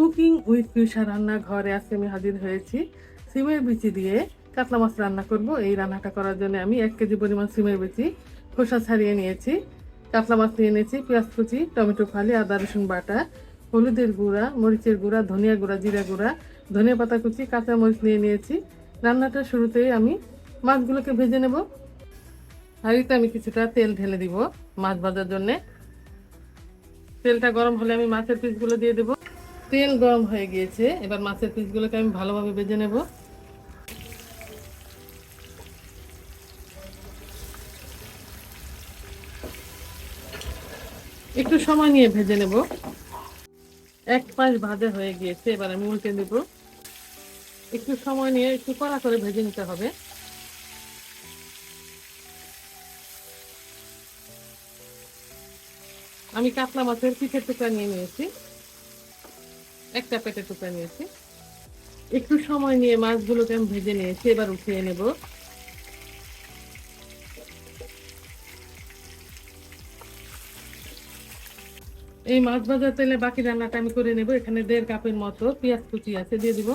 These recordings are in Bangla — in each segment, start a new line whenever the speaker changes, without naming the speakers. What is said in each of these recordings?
কুকিং উইথ পিউষা রান্না ঘরে আজকে আমি হাজির হয়েছি। সিমের বিচি দিয়ে কাতলা মাছ রান্না করব। এই রান্নাটা করার জন্য আমি এক কেজি পরিমাণ সিমের বিচি খোসা ছাড়িয়ে নিয়েছি। কাতলা মাছ নিয়ে নিয়েছি, পেঁয়াজ কুচি, টমেটো ফালি, আদা, রসুন বাটা, হলুদের গুঁড়া, মরিচের গুঁড়া, ধনিয়া গুঁড়া, জিরা গুঁড়া, ধনিয়া পাতা কুচি, কাঁচা মরিচ নিয়ে নিয়েছি। রান্নাটা শুরুতেই আমি মাছগুলোকে ভেজে নেব। হাঁড়িতে আমি কিছুটা তেল ঢেলে দিব মাছ ভাজার জন্যে। তেলটা গরম হলে আমি মাছের পিসগুলো দিয়ে দেব। তেল গরম হয়ে গিয়েছে। এবার মাছের পিসগুলোকে আমি ভালোভাবে ভেজে নেব। একটু সময় নিয়ে ভেজে নেব। এক পাশ ভাজা হয়ে গিয়েছে, এবার আমি উল্টে দেব একটু সময় নিয়ে একটু কড়া করে ভেজে নিতে হবে। আমি কাতলা মাছের পিঠের টুকরা নিয়ে নিয়েছি। একটা পেটের টুকরা নিয়েছি। একটু সময় নিয়ে মাছগুলোকে আমি ভেজে নিয়েছি, এবার উঠিয়ে নেব। এই মাছ ভাজার তেলে বাকি রান্নাটা আমি করে নেব, এখানে দেড় কাপের মতো পেঁয়াজ কুচি আছে, দিয়ে দিব।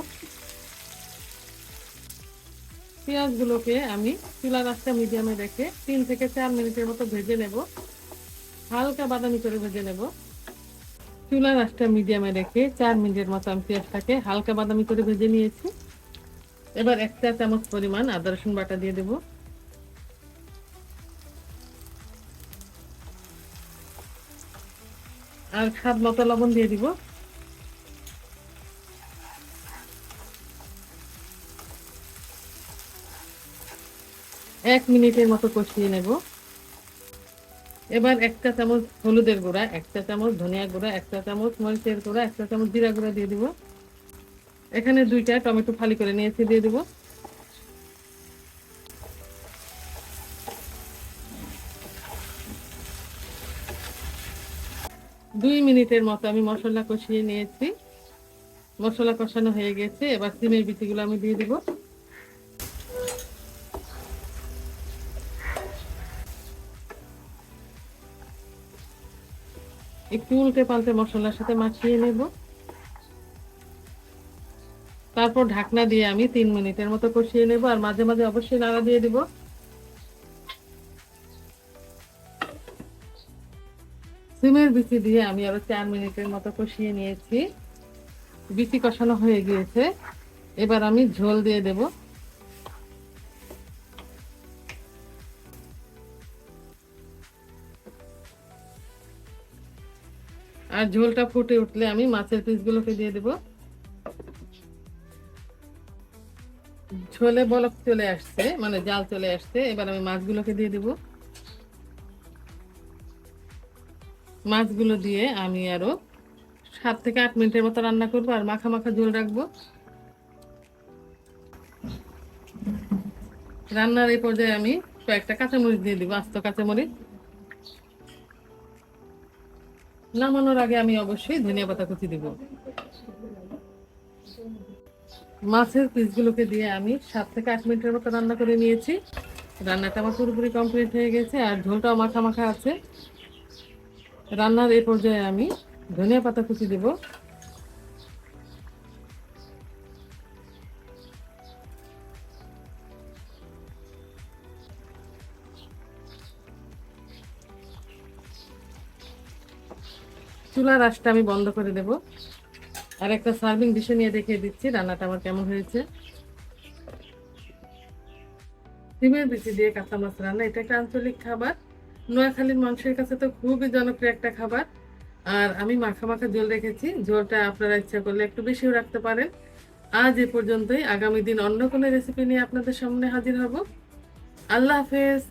পেঁয়াজগুলোকে আমি চুলা রাস্তা মিডিয়ামে রেখে তিন থেকে চার মিনিটের মতো ভেজে নেব। হালকা বাদামি করে ভেজে নেব। চুলা রাসটা মিডিয়ামে রেখে চার মিনিটের মতো আমি পেঁয়াজটাকে হালকা বাদামি করে ভেজে নিয়েছি। এবার এক চা চামচ পরিমাণ আদা, রসুন বাটা দিয়ে দেব। আর স্বাদ মতো লবণ দিয়ে দিব। এক মিনিটের মতো কষিয়ে নেব। এবার একটা চামচ হলুদের গুঁড়া, একটা চামচ ধনিয়া গুঁড়া, একটা চামচ মরিচের গুঁড়া, একটা চামচ জিরা গুঁড়া দিয়ে দিব। এখানে দুইটা টমেটো ফালি করে নিয়েছি, দিয়ে দিব। দুই মিনিটের মতো আমি মশলা কষিয়ে নিয়েছি। মশলা কষানো হয়ে গেছে, এবার সিমের বিচিগুলো আমি দিয়ে দিব। একটু উল্টে পাল্টে মশলার সাথে মাখিয়ে নেব। তারপর ঢাকনা দিয়ে আমি তিন মিনিটের মতো কষিয়ে নেব আর মাঝে মাঝে অবশ্যই নাড়া দিয়ে দিব। সিমের বিচি দিয়ে আমি আরও চার মিনিটের মতো কষিয়ে নিয়েছি। বিচি কষানো হয়ে গিয়েছে। এবার আমি ঝোল দিয়ে দেব। আর ঝোলটা ফুটে উঠলে আমি মাছের পিসগুলোকে দিয়ে দেব। ঝোলে বলক চলে আসছে মানে জাল চলে আসছে, এবার আমি মাছগুলোকে দিয়ে দেব। মাছগুলো দিয়ে আমি আরও সাত থেকে আট মিনিটের মতো রান্না করব আর মাখা মাখা ঝোল রাখব। রান্নার এই পর্যায়ে আমি কয়েকটা কাঁচামরিচ দিয়ে দিব, আস্ত কাঁচামরিচ। নামানোর আগে আমি অবশ্যই ধনিয়া পাতা কুচি দেব। মাছের পিসগুলোকে দিয়ে আমি সাত থেকে আট মিনিটের মতো রান্না করে নিয়েছি। রান্নাটা আমার পুরোপুরি কমপ্লিট হয়ে গেছে আর ঝোলটাও মাখা মাখা আছে। রান্নার এ পর্যায়ে আমি ধনিয়া পাতা কুচি দিব। চুলার আঁচটা আমি বন্ধ করে দেব। আর একটা সার্ভিং ডিশে নিয়ে দেখিয়ে দিচ্ছি, রান্নাটা আমার কেমন হয়েছে। ডিমের বিচি দিয়ে কাঁচা মাছ রান্না, এটা একটা আঞ্চলিক খাবার। নোয়াখালীর মানুষের কাছে তো খুবই জনপ্রিয় একটা খাবার। আর আমি মাখা মাখা ঝোল রেখেছি ঝোলটা আপনারা ইচ্ছা করলে একটু বেশিও রাখতে পারেন। আজ এ পর্যন্তই, আগামী দিন অন্য কোনো রেসিপি নিয়ে আপনাদের সামনে হাজির হব। আল্লাহ হাফেজ।